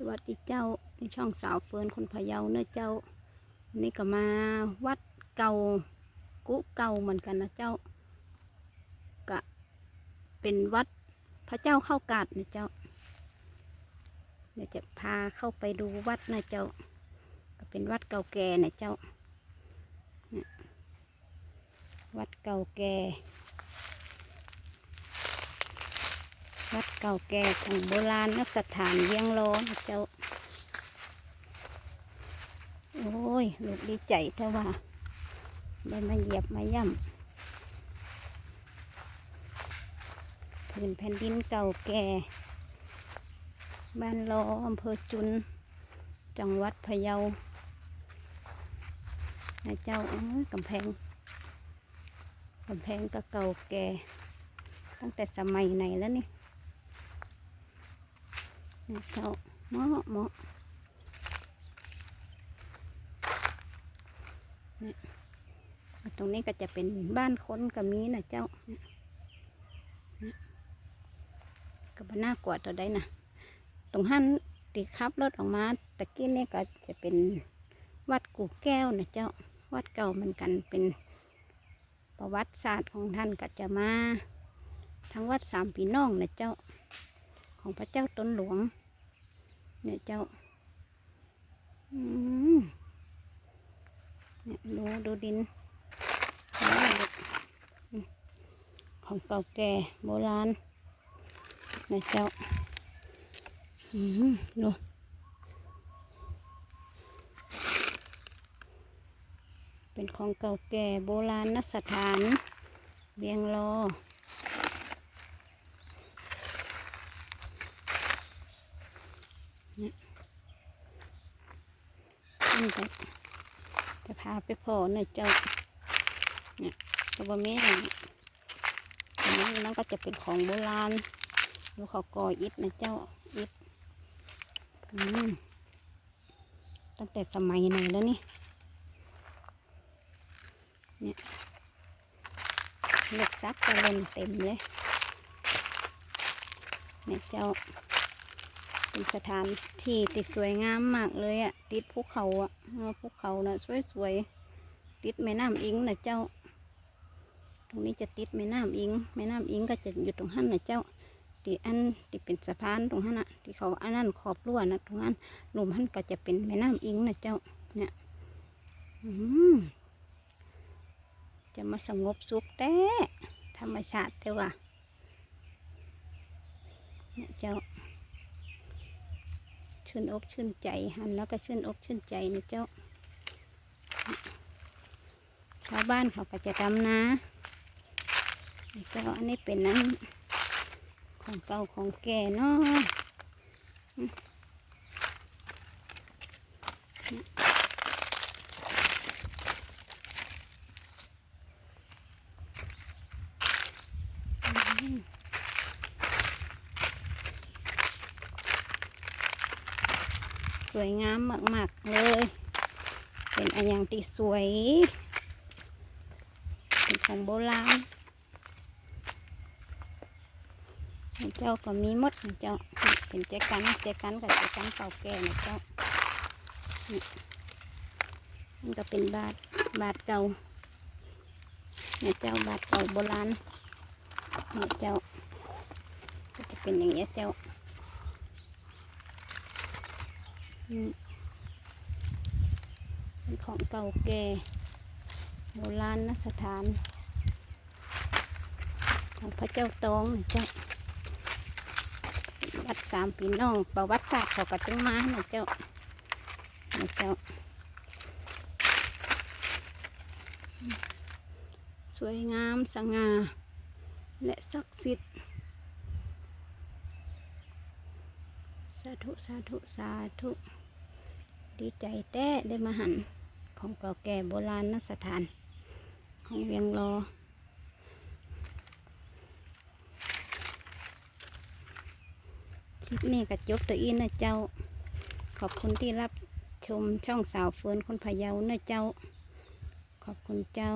สวัสดีเจ้าในช่องสาวเฟิร์นคนพะเยาเนื้อะเจ้าวันนี้ก็มาวัดเก่ากุเก่าเหมือนกันนะเจ้ากะเป็นวัดพระเจ้าเข้ากาดนะเจ้าเดี๋ยวจะพาเข้าไปดูวัดนะเจ้า ก็เป็นวัดเก่าแก่นะเจ้าวัดเก่าแก่ วัดเก่าแก่ของโบราณนสถานเวียงโลนเจ้า โอ้ย ลูกดีใจเท่าว่าได้มาเหยียบมาย่ำพื้นแผ่นดินเก่าแก่ บ้านโลอำเภอจุน จังหวัดพะเยานะเจ้าอ้กำแพงกำแพงก็เก่าแก่ ตั้งแต่สมัยไหนแล้วนี่ เนี่เจ้าเหมาะเหมาะเนี่ยตรงนี้ก็จะเป็นบ้านคนกับมีนะเจ้าเนี่ยก็บน่ากลัวตัวใดนะตรงหันตีขับรถออกมาตะกี้นี่ก็จะเป็นวัดกู่แก้วนะเจ้า วัดเก่าเหมือนกันเป็นประวัติศาสตร์ของท่านก็จะมาทั้งวัดสามปีน้องนะเจ้า ของพระเจ้าตนหลวง เนี่ยเจ้าอืมเนี่ยดูดูดิน ของเก่าแก่โบราณเนี่ยเจ้าอืมดูเป็นของเก่าแก่โบราณนสถานเบียงรอ นี่ก็จะพาไปพอหน่อยเจ้า เนี่ยตัวเมียนี่นนี้นั่นก็จะเป็นของโบราณดูเขาก่ออิฐนะเจ้าอิฐอืมตั้งแต่สมัยไหนแล้วนี่ เนี่ยเล็กซักกระเล่นเต็มเลย เนี่ยเจ้า เป็นสถานที่ติดสวยงามมากเลยอะติดภูเขาอะเออภูเขานะสวยๆ ติดแม่น้ำอิงนะเจ้า ตรงนี้จะติดแม่น้ำอิง แม่น้ำอิงก็จะอยู่ตรงหันนะเจ้าที่อันที่เป็นสะพานตรงหันอะที่เขาอันนั้นขอบรั้วนะตรงนั้นรวมหันก็จะเป็นแม่น้ำอิงนะเจ้า เนี่ยอืมจะมาสงบสุขแต่ธรรมชาติแต่ว่าเนี่ยเจ้า ชื่นอกชื่นใจหันแล้วก็ชื่นอกชื่นใจนะเจ้า ชาวบ้านเขาก็จะทำนะเจ้าอันนี้เป็นนั้นของเก่าของแก่เนาะอืมอืม สวยงามมากๆเลย เป็นอันย่างที่สวยเป็นของโบราณเจ้าก็มีมดเจ้าเป็นแจกันแจกันกับแจกันเก่าแก่นะเจ้ามันก็เป็นบาทบาทเก่าเนี่ยเจ้าบาทเก่าโบราณเนี่ยเจ้าก็จะเป็นอย่างเงี้ยเจ้า เป็นของเก่าแก่โบราณนสถาน ของพระเจ้าตองนะเจ้าวัดสามพี่น้องประวัติศาสตร์เขาก็ต้งมานะเจ้านะเจ้า สวยงามสง่าและศักดิ์สิทธิ์สาธุ สาธุ สาธุ ดีใจแต้ได้มาหันของเก่าแก่โบราณนสถาน ของเวียงรอ คลิปนี้ก็จบตัวอีนะเจ้า ขอบคุณที่รับชมช่องสาวเฟิร์นคนพะเยานะเจ้า ขอบคุณเจ้า